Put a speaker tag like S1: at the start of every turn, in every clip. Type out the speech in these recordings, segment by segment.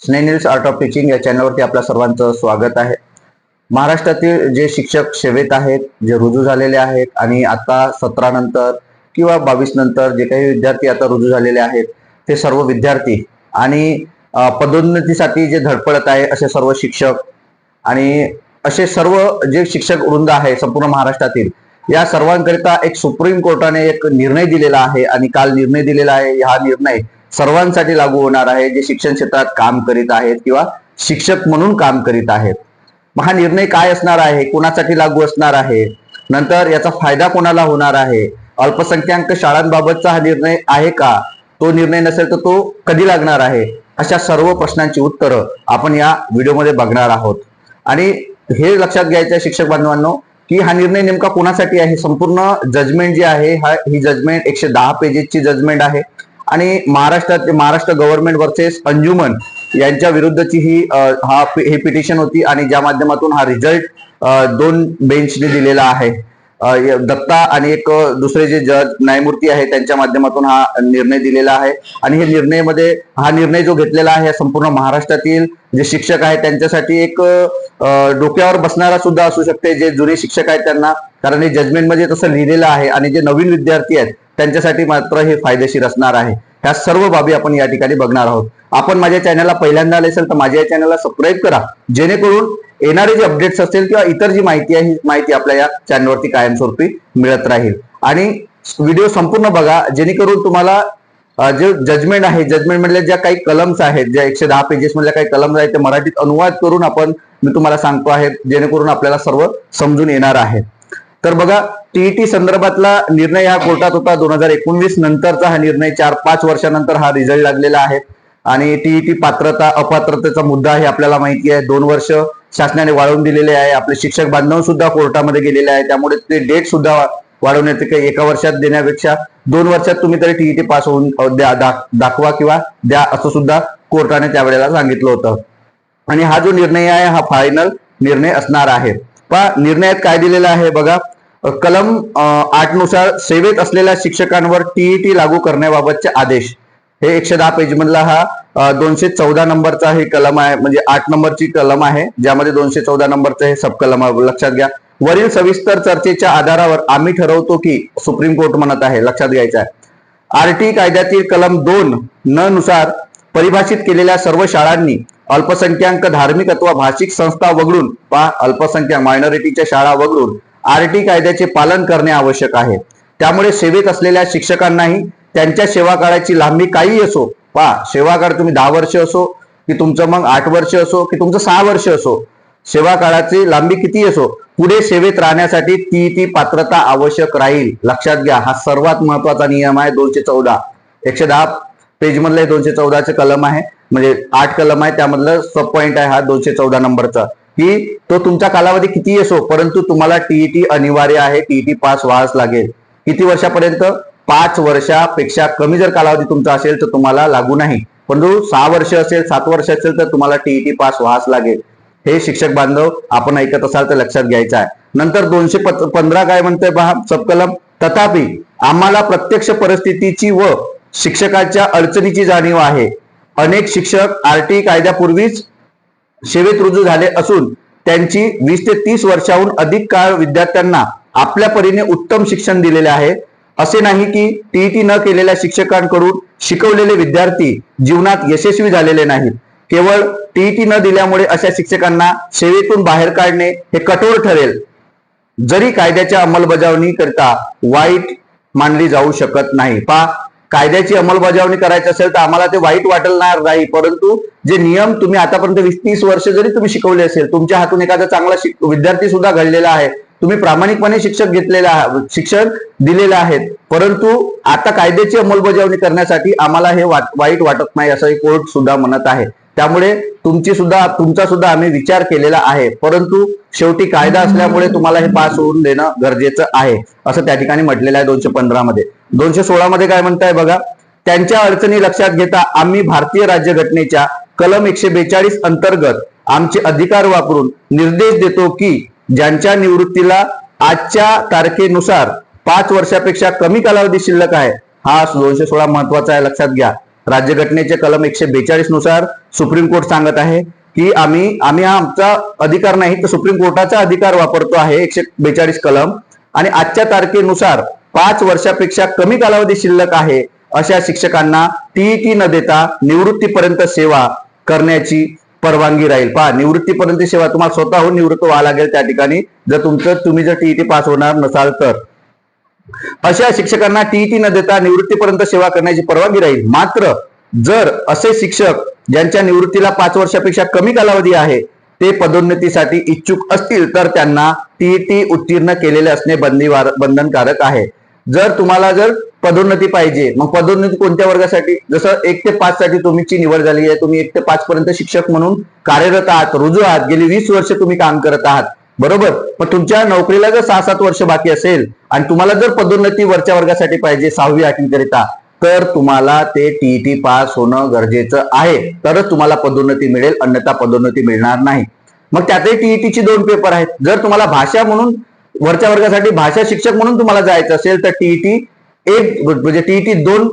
S1: स्नेनिल्स art of teaching या चॅनलवरती आपल्या सर्वांचं स्वागत आहे. महाराष्ट्रातील जे शिक्षक सेवेत आहेत जे रुजू झालेले आहेत आणि आता सतरा नंतर किंवा बावीस नंतर जे काही विद्यार्थी आता रुजू झालेले आहेत ते सर्व विद्यार्थी आणि पदोन्नतीसाठी जे धडपडत आहे असे सर्व शिक्षक आणि असे सर्व जे शिक्षक वृंद आहे संपूर्ण महाराष्ट्रातील या सर्वांकरिता एक सुप्रीम कोर्टाने एक निर्णय दिलेला आहे आणि काल निर्णय दिलेला आहे हा निर्णय सर्वांसाठी लागू होणार आहे जे शिक्षण क्षेत्रात काम करीत आहेत किंवा शिक्षक म्हणून काम करीत आहेत. मग हा निर्णय काय असणार आहे कोणासाठी लागू असणार आहे? नंतर याचा फायदा कोणाला होणार आहे? अल्पसंख्याक शाळांबाबतचा हा निर्णय आहे का? तो निर्णय नसेल तर तो कधी लागणार आहे? अशा सर्व प्रश्नांची उत्तरं आपण या व्हिडिओमध्ये बघणार आहोत. आणि हे लक्षात घ्यायचं शिक्षक बांधवांनो की हा निर्णय नेमका कोणासाठी आहे? संपूर्ण जजमेंट जी आहे हा ही जजमेंट एकशे दहा पेजेसची जजमेंट आहे. आणि महाराष्ट्रात महाराष्ट्र गव्हर्नमेंट वर्सेस अंजुमन यांच्या विरुद्धची ही हा हे पिटिशन होती आणि ज्या माध्यमातून हा रिझल्ट दोन बेंचने दिलेला आहे. दत्ता आणि एक दुसरे जे जज न्यायमूर्ती आहे त्यांच्या माध्यमातून हा निर्णय दिलेला आहे. आणि हे निर्णयमध्ये हा निर्णय जो घेतलेला आहे संपूर्ण महाराष्ट्रातील जे शिक्षक आहेत त्यांच्यासाठी एक डोक्यावर बसणारा सुद्धा असू शकते जे जुने शिक्षक आहेत त्यांना. कारण हे जजमेंटमध्ये तसं लिहिलेलं आहे आणि जे नवीन विद्यार्थी आहेत त्यांच्यासाठी मात्र हे फायदेशीर असणार आहे. ह्या सर्व बाबी आपण या ठिकाणी बघणार आहोत. आपण माझ्या चॅनलला पहिल्यांदा आले असेल तर माझ्या या चॅनलला सबस्क्राईब करा. जेणेकरून येणारे जे अपडेट्स असतील किंवा इतर जी माहिती आहे ही माहिती आपल्या या चॅनलवरती कायमस्वरूपी मिळत राहील. आणि व्हिडिओ संपूर्ण बघा जेणेकरून तुम्हाला जे जजमेंट आहे जजमेंट मधल्या ज्या काही कलम्स आहेत ज्या एकशे दहा पेजेस मधल्या काही कलम्स आहेत ते मराठीत अनुवाद करून आपण मी तुम्हाला सांगतो आहे जेणेकरून आपल्याला सर्व समजून येणार आहे. तर बघा टीईटी संदर्भातला निर्णय हा कोर्टात होता. दोन हजार एकोणवीस नंतरचा हा निर्णय चार पाच वर्षानंतर हा रिझल्ट लागलेला आहे. आणि टीईटी पात्रता अपात्रतेचा मुद्दा हे आपल्याला माहिती आहे. दोन वर्ष शासनाने वाढवून दिलेले आहे. आपले शिक्षक बांधव सुद्धा कोर्टामध्ये गेलेले आहे त्यामुळे ते डेट सुद्धा वाढवण्यात काही एका वर्षात देण्यापेक्षा दोन वर्षात तुम्ही तरी टीईटी पास होऊन द्या दाखवा किंवा द्या असं सुद्धा कोर्टाने त्यावेळेला सांगितलं होतं. आणि हा जो निर्णय आहे हा फायनल निर्णय असणार आहे. पहा निर्णयात काय दिलेलं आहे बघा. कलम आठनुसार सेवेत असलेल्या शिक्षकांवर टीईटी लागू करण्याबाबतचे आदेश. हे एकशे दहा पेज मधला हा दोनशे चौदा नंबरचा हे कलम आहे म्हणजे आठ नंबरची कलम आहे ज्यामध्ये दोनशे चौदा नंबरचं हे सब कलम लक्षात घ्या. वरील सविस्तर चर्चेच्या आधारावर आम्ही ठरवतो की सुप्रीम कोर्ट म्हणत आहे लक्षात घ्यायचं आहे. आरटी कायद्यातील कलम दोन न नुसार परिभाषित केलेल्या सर्व शाळांनी अल्पसंख्याक धार्मिक अथवा भाषिक संस्था वगळून पा अल्पसंख्याक मायनॉरिटीच्या शाळा वगळून आरटी कायद्याचे पालन करणे आवश्यक आहे. त्यामुळे सेवेत असलेल्या शिक्षकांनाही त्यांच्या सेवा काळाची लांबी काही असो पहा सेवा काळ तुम्ही दहा वर्ष असो की तुमचं मग आठ वर्ष असो की तुमचं सहा वर्ष असो सेवा काळाची लांबी किती असो पुढे सेवेत राहण्यासाठी ती ती पात्रता आवश्यक राहील. लक्षात घ्या हा सर्वात महत्त्वाचा नियम आहे दोनशे चौदा. एकशे दहा पेज मधले दोनशे चौदाचे कलम आहे म्हणजे आठ कलम आहे त्यामधलं सब पॉईंट आहे हा दोनशे चौदा नंबरचा. की तो तुमचा कालावधी किती असो परंतु तुम्हाला टीईटी अनिवार्य आहे टीईटी पास व्हावंच लागेल. किती वर्षापर्यंत? पाच वर्षापेक्षा कमी जर कालावधी तुमचा असेल तर तुम्हाला लागू नाही. परंतु सहा वर्ष असेल सात वर्ष असेल तर तुम्हाला टीईटी पास व्हाच लागेल. हे शिक्षक बांधव आपण ऐकत असाल तर लक्षात घ्यायचं आहे. नंतर दोनशे पंधरा काय म्हणतंय पहा सबकलम तथापि आम्हाला प्रत्यक्ष परिस्थितीची व शिक्षकाच्या अडचणीची जाणीव आहे. अनेक शिक्षक आरटी कायद्यापूर्वीच सेवेत रुजू झाले असून त्यांची वीस ते तीस वर्षाहून अधिक काळ विद्यार्थ्यांना आपल्या परीने उत्तम शिक्षण दिलेले आहे. असे नाही की टीईटी न केलेल्या शिक्षकांकडून शिकवलेले विद्यार्थी जीवनात यशस्वी झालेले नाहीत. केवळ टीईटी न दिल्यामुळे अशा शिक्षकांना सेवेतून बाहेर काढणे हे कठोर ठरेल. जरी कायद्याच्या अंमलबजावणी करता वाईट मानली जाऊ शकत नाही. पा कायद्याची अंमलबजावणी करायची असेल तर आम्हाला ते वाईट वाटणार नाही. परंतु जे नियम तुम्ही आतापर्यंत वीस तीस वर्ष जरी तुम्ही शिकवले असेल तुमच्या हातून एखादा चांगला विद्यार्थी सुद्धा घडलेला आहे. तुम्ही प्रामाणिकपणे शिक्षक घेतलेला शिक्षक दिलेले आहेत. परंतु आता कायद्याची अंमलबजावणी करण्यासाठी आम्हाला हे वाट- वाईट वाटत नाही असं कोर्ट सुद्धा म्हणत आहे. त्यामुळे तुमची सुद्धा तुमचा सुद्धा आम्ही विचार केलेला आहे. परंतु शेवटी कायदा असल्यामुळे तुम्हाला हे पास होऊन देणं गरजेचं आहे असं त्या ठिकाणी म्हटलेलं आहे दोनशे पंधरा मध्ये. दोनशे सोळा मध्ये काय म्हणताय बघा त्यांच्या अडचणी लक्षात घेता आम्ही भारतीय राज्यघटनेच्या कलम एकशे बेचाळीस अंतर्गत आमचे अधिकार वापरून निर्देश देतो की ज्यांच्या निवृत्तीला आजच्या तारखेनुसार पाच वर्षापेक्षा कमी कालावधी शिल्लक आहे हा दोनशे सोळा महत्त्वाचा आहे लक्षात घ्या. राज्यघटनेचे कलम एकशे बेचाळीसनुसार सुप्रीम कोर्ट सांगत आहे की आम्ही आम्ही हा आमचा अधिकार नाही तर सुप्रीम कोर्टाचा अधिकार वापरतो आहे एकशे बेचाळीस कलम. आणि आजच्या तारखेनुसार पाच वर्षापेक्षा कमी कालावधी शिल्लक आहे अशा शिक्षकांना टीईटी न देता निवृत्तीपर्यंत सेवा करण्याची परवानगी राहील. पहा निवृत्तीपर्यंत सेवा तुम्हाला स्वतःहून निवृत्त व्हावं लागेल त्या ठिकाणी. जर तुमचं तुम्ही जर टीईटी पास होणार नसाल तर. अशा शिक्षकांना टीईटी न देता निवृत्तीपर्यंत सेवा करण्याची परवानगी राहील. मात्र जर असे शिक्षक ज्यांच्या निवृत्तीला पाच वर्षापेक्षा कमी कालावधी आहे ते पदोन्नतीसाठी इच्छुक असतील तर त्यांना टीईटी उत्तीर्ण केलेले असणे बंदीवार बंधनकारक आहे. जर तुम्हाला जर पदोन्नती पाहिजे मग पदोन्नती कोणत्या वर्गासाठी? जसं एक ते पाच साठी तुमची निवड झाली आहे तुम्ही एक ते पाच पर्यंत शिक्षक म्हणून कार्यरत आहात रुजू आहात गेली वीस वर्ष तुम्ही काम करत आहात बरोबर? पण तुमच्या नोकरीला जर सहा सात वर्ष बाकी असेल आणि तुम्हाला जर पदोन्नती वरच्या वर्गासाठी पाहिजे सहावी आठवीकरिता तर तुम्हाला ते टीईटी पास होणं गरजेचं आहे. तरच तुम्हाला पदोन्नती मिळेल अन्यथा पदोन्नती मिळणार नाही. मग त्यातही टीईटीची दोन पेपर आहेत. जर तुम्हाला भाषा म्हणून वरच्या वर्गासाठी भाषा शिक्षक म्हणून तुम्हाला जायचं असेल तर टीईटी एक म्हणजे टीईटी दोन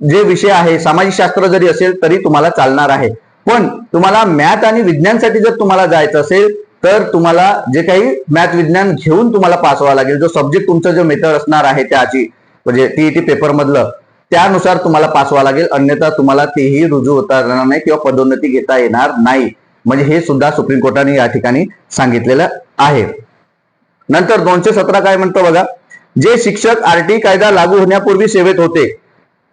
S1: जे विषय आहे सामाजिक शास्त्र जरी असेल तरी तुम्हाला चालणार आहे. पण तुम्हाला मॅथ आणि विज्ञानसाठी जर तुम्हाला जायचं असेल तर तुम्हाला जे काही मॅथ विज्ञान घेऊन तुम्हाला पास व्हावं लागेल. जो सब्जेक्ट तुमचं जो मेथड असणार आहे त्याची म्हणजे टीईटी पेपर मधलं त्यानुसार तुम्हाला पास व्हावं लागेल. अन्यथा तुम्हाला तेही रुजू होता येणार नाही किंवा पदोन्नती घेता येणार नाही. म्हणजे हे सुद्धा सुप्रीम कोर्टाने या ठिकाणी सांगितलेलं आहे. नंतर दोनशे सतरा काय म्हणतो बघा? जे शिक्षक आरटी कायदा लागू होण्यापूर्वी सेवेत होते.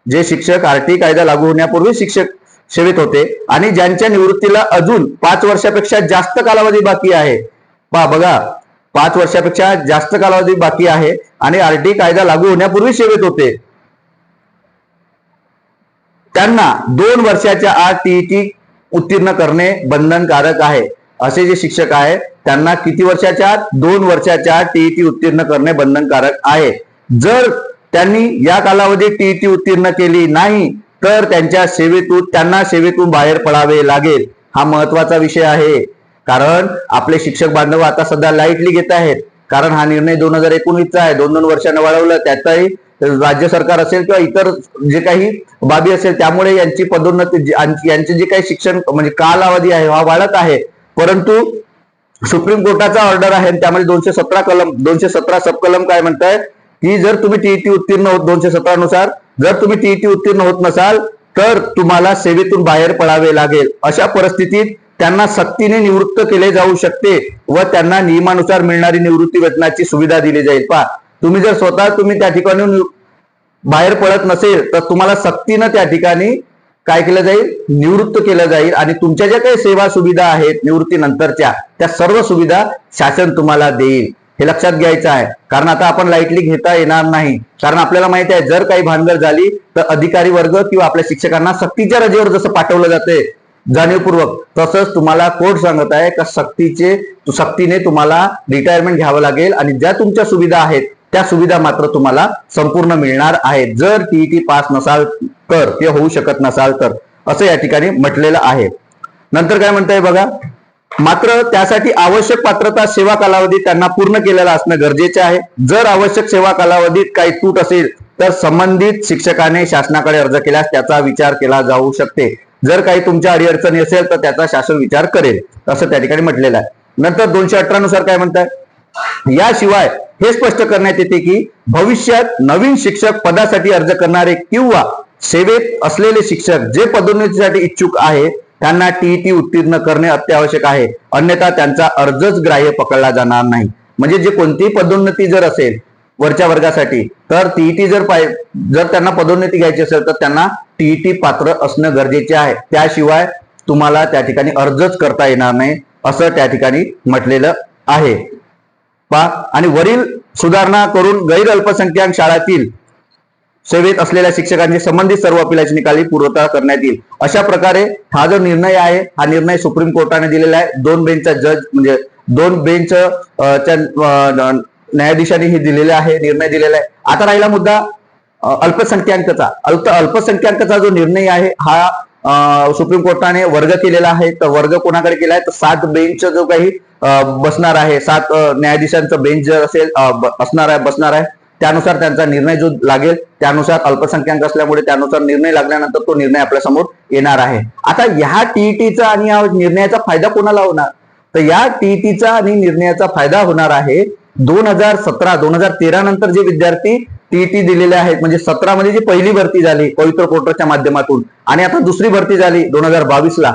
S1: जे शिक्षक आरटी कायदा लागू होण्यापूर्वी शिक्षक सेवेत होते आणि ज्यांच्या निवृत्तीला अजून पाच वर्षापेक्षा जास्त कालावधी बाकी आहे. पहा बघा पाच वर्षापेक्षा जास्त कालावधी बाकी आहे आणि आरटी कायदा लागू होण्यापूर्वी सेवेत होते. त्यांना दोन वर्षाच्या आत टीईटी उत्तीर्ण करणे बंधनकारक आहे. असे जे शिक्षक आहे त्यांना किती वर्षाच्या दोन वर्षाच्या टीईटी उत्तीर्ण करणे बंधनकारक आहे. जर त्यांनी या कालावधीत टीईटी उत्तीर्ण केली नाही तर त्यांच्या सेवेतून त्यांना सेवेतून बाहेर पडावे लागेल. हा महत्त्वाचा विषय आहे. कारण आपले शिक्षक बांधव आता सध्या लाईटली घेत आहेत. कारण हा निर्णय दोन हजार एकोणीसचा आहे. दोन दोन वर्षांना वाढवलं. त्याचाही राज्य सरकार असेल किंवा इतर जे काही बाबी असेल त्यामुळे यांची पदोन्नती यांचे जे काही शिक्षण म्हणजे कालावधी आहे हा वाढत आहे. परंतु सुप्रीम कोर्टाचा ऑर्डर आहे त्यामध्ये दोनशे सतरा कलम दोनशे सतरा सब कलम काय म्हणताय? की जर तुम्ही टीईटी उत्तीर्ण होत दोनशे सतरा नुसार जर तुम्ही टीईटी उत्तीर्ण होत नसाल तर तुम्हाला सेवेतून बाहेर पडावे लागेल. अशा परिस्थितीत त्यांना सक्तीने निवृत्त केले जाऊ शकते व त्यांना नियमानुसार मिळणारी निवृत्ती वेतनाची सुविधा दिली जाईल. पहा तुम्ही जर स्वतः तुम्ही त्या ठिकाणी बाहेर पडत नसेल तर तुम्हाला सक्तीनं त्या ठिकाणी काय केलं जाईल? निवृत्त केलं जाईल. आणि तुमच्या ज्या काही सेवा सुविधा आहेत निवृत्तीनंतरच्या त्या सर्व सुविधा शासन तुम्हाला देईल. हे लक्षात घ्यायचं आहे. कारण आता आपण लाईटली घेता येणार नाही. कारण आपल्याला माहिती आहे जर काही भानगड झाली तर अधिकारी वर्ग किंवा आपल्या शिक्षकांना सक्तीच्या रजेवर जसं पाठवलं जाते जाणीवपूर्वक तसंच तुम्हाला कोर्ट सांगत आहे का सक्तीचे सक्तीने तुम्हाला रिटायरमेंट घ्यावं लागेल. आणि ज्या तुमच्या सुविधा आहेत त्या सुविधा मात्र तुम्हाला संपूर्ण मिळणार आहेत. जर टीईटी पास नसाल तर किंवा होऊ शकत नसाल तर असं या ठिकाणी म्हटलेलं आहे. नंतर काय म्हणताय बघा? मात्र त्यासाठी आवश्यक पात्रता सेवा कालावधी त्यांना पूर्ण केलेला असणं गरजेचे आहे. जर आवश्यक सेवा कालावधीत काही तूट असेल तर संबंधित शिक्षकाने शासनाकडे अर्ज केल्यास त्याचा विचार केला जाऊ शकते. जर काही तुमच्या अडीअडचणी असेल तर त्याचा शासन विचार करेल असं त्या ठिकाणी म्हटलेलं आहे. नंतर दोनशे अठरा नुसार काय म्हणताय? याशिवाय हे स्पष्ट करण्यात येते की भविष्यात नवीन शिक्षक पदासाठी अर्ज करणारे किंवा सेवेत असलेले शिक्षक जे पदोन्नतीसाठी इच्छुक आहे त्यांना टीईटी उत्तीर्ण करणे अत्यावश्यक आहे. अन्यथा त्यांचा अर्जच ग्राह्य पकडला जाणार नाही. म्हणजे जे कोणतीही पदोन्नती जर असेल वरच्या वर्गासाठी तर टीईटी जर पाय जर त्यांना पदोन्नती घ्यायची असेल तर त्यांना टीईटी पात्र असणं गरजेचे आहे. त्याशिवाय तुम्हाला त्या ठिकाणी अर्जच करता येणार नाही असं त्या ठिकाणी म्हटलेलं आहे. पा आणि वरील सुधारणा करून गैर अल्पसंख्याक शाळातील सेवेत असलेल्या शिक्षकांची संबंधित सर्व अपिलाची निकाली पूर्वता करण्यात येईल. अशा प्रकारे हा जो निर्णय आहे हा निर्णय सुप्रीम कोर्टाने दिलेला आहे. दोन बेंचचा जज म्हणजे दोन बेंच न्यायाधीशांनी हे दिलेले आहे निर्णय दिलेला आहे. आता राहिला मुद्दा अं, अल्पसंख्याकाचा. अल्प अल्पसंख्याकाचा जो निर्णय आहे हा सुप्रीम कोर्टाने वर्ग केलेला आहे. तर वर्ग कोणाकडे केला आहे तर सात बेंच जो काही बसणार आहे सात न्यायाधीशांचा बेंच जर असेल असणार आहे बसणार आहे त्यानुसार त्यांचा निर्णय जो लागेल त्यानुसार अल्पसंख्याक असल्यामुळे त्यानुसार निर्णय लागल्यानंतर तो निर्णय आपल्यासमोर येणार आहे. आता ह्या टीईटीचा आणि या निर्णयाचा फायदा कोणाला होणार? तर या टीईटीचा आणि निर्णयाचा फायदा होणार आहे दोन हजार सतरा दोन हजार तेरा नंतर जे विद्यार्थी टीईटी दिलेले आहेत. म्हणजे सतरा मध्ये जी पहिली भरती झाली पवित्र पोर्टलच्या माध्यमातून आणि आता दुसरी भरती झाली दोन हजार बावीस ला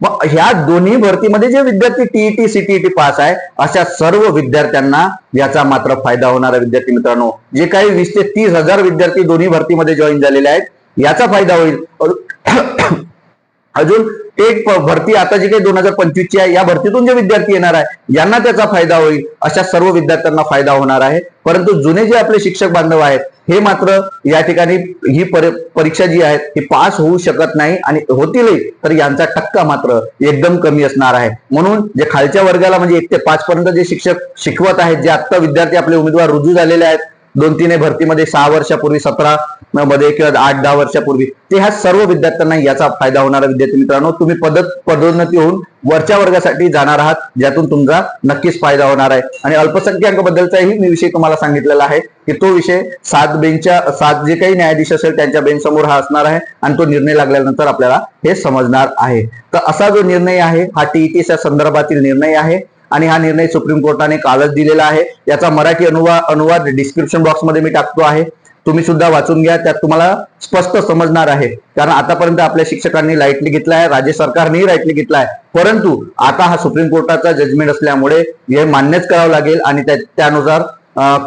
S1: मग ह्या दोन्ही भरतीमध्ये जे विद्यार्थी टीईटी सीटीईटी पास आहे अशा सर्व विद्यार्थ्यांना याचा मात्र फायदा होणार आहे विद्यार्थी मित्रांनो. जे काही वीस ते तीस हजार विद्यार्थी दोन्ही भरतीमध्ये जॉईन झालेले आहेत याचा फायदा होईल. अजून एक भरती आता जी काही दोन हजार पंचवीसची आहे या भरतीतून जे विद्यार्थी येणार आहे यांना त्याचा फायदा होईल अशा सर्व विद्यार्थ्यांना फायदा होणार आहे. परंतु जुने जे आपले शिक्षक बांधव आहेत हे मात्र या ठिकाणी ही परीक्षा जी आहे ती पास होऊ शकत नाही आणि होतीलही तर यांचा टक्का मात्र एकदम कमी असणार आहे. म्हणून जे खालच्या वर्गाला म्हणजे एक ते पाच पर्यंत जे शिक्षक शिकवत आहेत जे आत्ता विद्यार्थी आपले उमेदवार रुजू झालेले आहेत दोन तीन भरतीमध्ये सहा वर्षापूर्वी सतरा मध्ये किंवा आठ दहा वर्षापूर्वी. ते ह्या सर्व विद्यार्थ्यांना याचा फायदा होणारा विद्यार्थी मित्रांनो. तुम्ही पदत पदोन्नती होऊन वरच्या वर्गासाठी जाणार आहात ज्यातून तुमचा नक्कीच फायदा होणार आहे. आणि अल्पसंख्याक बद्दलचाही मी विषय तुम्हाला सांगितलेला आहे की तो विषय सात बेंचच्या सात जे काही न्यायाधीश असेल त्यांच्या बेंच समोर हा असणार आहे आणि तो निर्णय लागल्यानंतर आपल्याला हे समजणार आहे. तर असा जो निर्णय आहे हा टीईटीच्या संदर्भातील निर्णय आहे. आणि हा निर्णय सुप्रीम कोर्टाने कालच दिलेला आहे. याचा मराठी अनुवाद अनुवाद डिस्क्रिप्शन बॉक्समध्ये मी टाकतो आहे. तुम्ही सुद्धा वाचून घ्या त्यात तुम्हाला स्पष्ट समजणार आहे. कारण आतापर्यंत आपल्या शिक्षकांनी लाईटली घेतला आहे राज्य सरकारनेही लाईटली घेतला आहे. परंतु आता हा सुप्रीम कोर्टाचा जजमेंट असल्यामुळे हे मान्यच करावं लागेल आणि त्या- त्यानुसार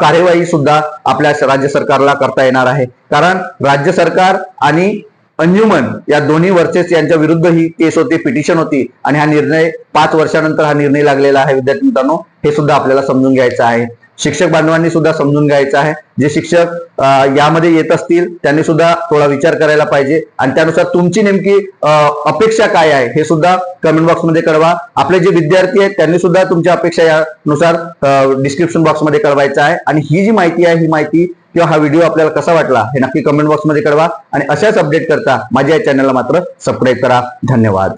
S1: कार्यवाही सुद्धा आपल्या राज्य सरकारला करता येणार आहे. कारण राज्य सरकार आणि अंजुमन या दोन्ही वर्सेस यांच्या विरुद्ध ही केस होती पिटिशन होती आणि हा निर्णय पाच वर्षानंतर हा निर्णय लागलेला आहे. विद्यार्थी मित्रांनो हे सुद्धा आपल्याला समजून घ्यायचं आहे. शिक्षक बांधवांनी सुद्धा समजून घ्यायचं आहे. जे शिक्षक यामध्ये येत असतील त्यांनी सुद्धा थोडा विचार करायला पाहिजे. आणि त्यानुसार तुमची नेमकी अपेक्षा काय आहे हे सुद्धा कमेंट बॉक्समध्ये कळवा. आपले जे विद्यार्थी आहेत त्यांनी सुद्धा तुमच्या अपेक्षा यानुसार डिस्क्रिप्शन बॉक्समध्ये कळवायचं आहे. आणि ही जी माहिती आहे ही माहिती किंवा हा व्हिडिओ आपल्याला कसा वाटला हे नक्की कमेंट बॉक्समध्ये कळवा. आणि अशाच अपडेट करता माझ्या या चॅनलला मात्र सबस्क्राईब करा. धन्यवाद.